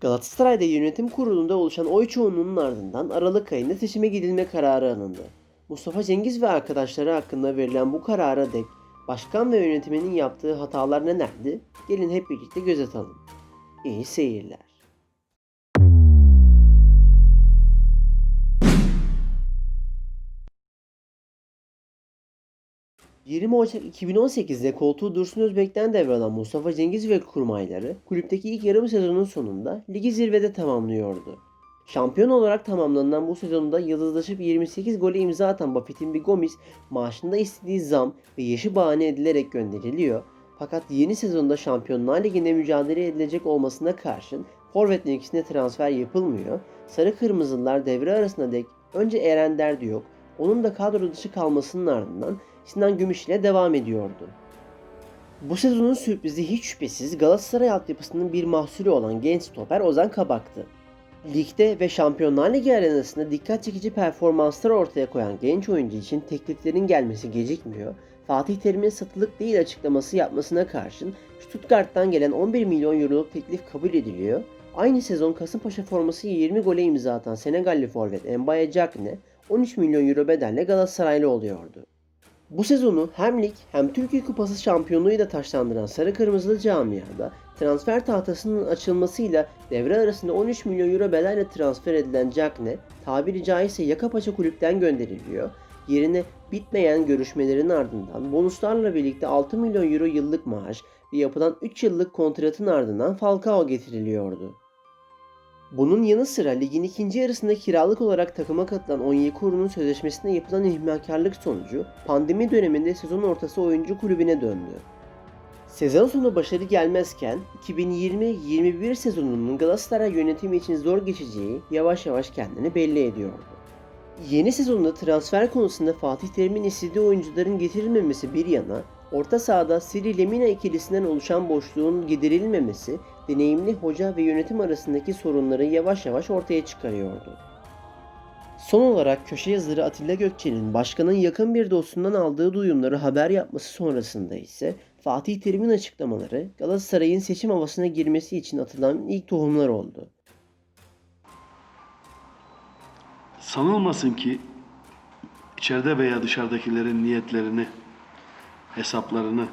Galatasaray'da yönetim kurulunda oluşan oy çoğunluğunun ardından Aralık ayında seçime gidilme kararı alındı. Mustafa Cengiz ve arkadaşları hakkında verilen bu karara dek başkan ve yönetiminin yaptığı hatalar nelerdi? Gelin hep birlikte göz atalım. İyi seyirler. ...20 Ocak 2018'de koltuğu Dursun Özbek'ten devralan Mustafa Cengiz ve kurmayları kulüpteki ilk yarım sezonun sonunda ligi zirvede tamamlıyordu. Şampiyon olarak tamamlanan bu sezonda yıldızlaşıp 28 gole imza atan Buffett'in bir Gomis maaşında istediği zam ve yaşı bahane edilerek gönderiliyor. Fakat yeni sezonda Şampiyonlar Ligi'nde mücadele edilecek olmasına karşın forvet mevkisine transfer yapılmıyor. Sarı Kırmızılar devre arasında dek önce Eren Derdi yok. Onun da kadro dışı kalmasının ardından Sinan Gümüş ile devam ediyordu. Bu sezonun sürprizi hiç şüphesiz Galatasaray altyapısının bir mahsulü olan genç stoper Ozan Kabak'tı. Ligde ve Şampiyonlar Ligi arenasında dikkat çekici performanslar ortaya koyan genç oyuncu için tekliflerin gelmesi gecikmiyor. Fatih Terim'in satılık değil açıklaması yapmasına karşın Stuttgart'tan gelen 11 milyon euroluk teklif kabul ediliyor. Aynı sezon Kasımpaşa forması 20 gole imza atan Senegalli forvet Mbaye Diagne 13 milyon euro bedelle Galatasaraylı oluyordu. Bu sezonu hem lig hem Türkiye Kupası şampiyonluğu da taşlandıran Sarı Kırmızılı camiada transfer tahtasının açılmasıyla devre arasında 13 milyon euro bedelle transfer edilen Cagne tabiri caizse yaka paça kulüpten gönderiliyor. Yerine bitmeyen görüşmelerin ardından bonuslarla birlikte 6 milyon euro yıllık maaş ve yapılan 3 yıllık kontratın ardından Falcao getiriliyordu. Bunun yanı sıra ligin ikinci yarısında kiralık olarak takıma katılan Onyekuru'nun sözleşmesinde yapılan ihmalkarlık sonucu pandemi döneminde sezon ortası oyuncu kulübüne döndü. Sezon sonu başarı gelmezken 2020-21 sezonunun Galatasaray yönetimi için zor geçeceği yavaş yavaş kendini belli ediyordu. Yeni sezonda transfer konusunda Fatih Terim'in istediği oyuncuların getirilmemesi bir yana, orta sahada Siri Lemina ikilisinden oluşan boşluğun giderilmemesi deneyimli hoca ve yönetim arasındaki sorunları yavaş yavaş ortaya çıkarıyordu. Son olarak köşe yazarı Atilla Gökçe'nin başkanın yakın bir dostundan aldığı duyumları haber yapması sonrasında ise Fatih Terim'in açıklamaları Galatasaray'ın seçim havasına girmesi için atılan ilk tohumlar oldu. Sanılmasın ki içeride veya dışarıdakilerin niyetlerini, hesaplarını,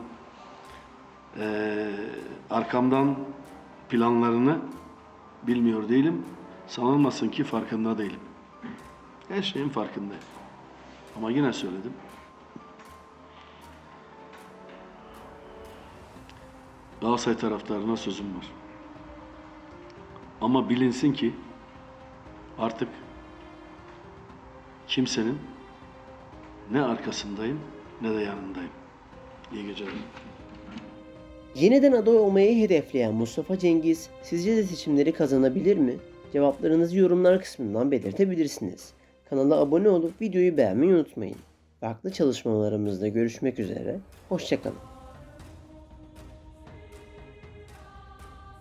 eee, arkamdan planlarını bilmiyor değilim. Sanılmasın ki farkında değilim. Her şeyin farkındayım. Ama yine söyledim. Galatasaray taraftarına sözüm var. Ama bilinsin ki artık kimsenin ne arkasındayım ne de yanındayım. İyi geceler. Yeniden aday olmayı hedefleyen Mustafa Cengiz sizce de seçimleri kazanabilir mi? Cevaplarınızı yorumlar kısmından belirtebilirsiniz. Kanala abone olup videoyu beğenmeyi unutmayın. Farklı çalışmalarımızda görüşmek üzere. Hoşçakalın.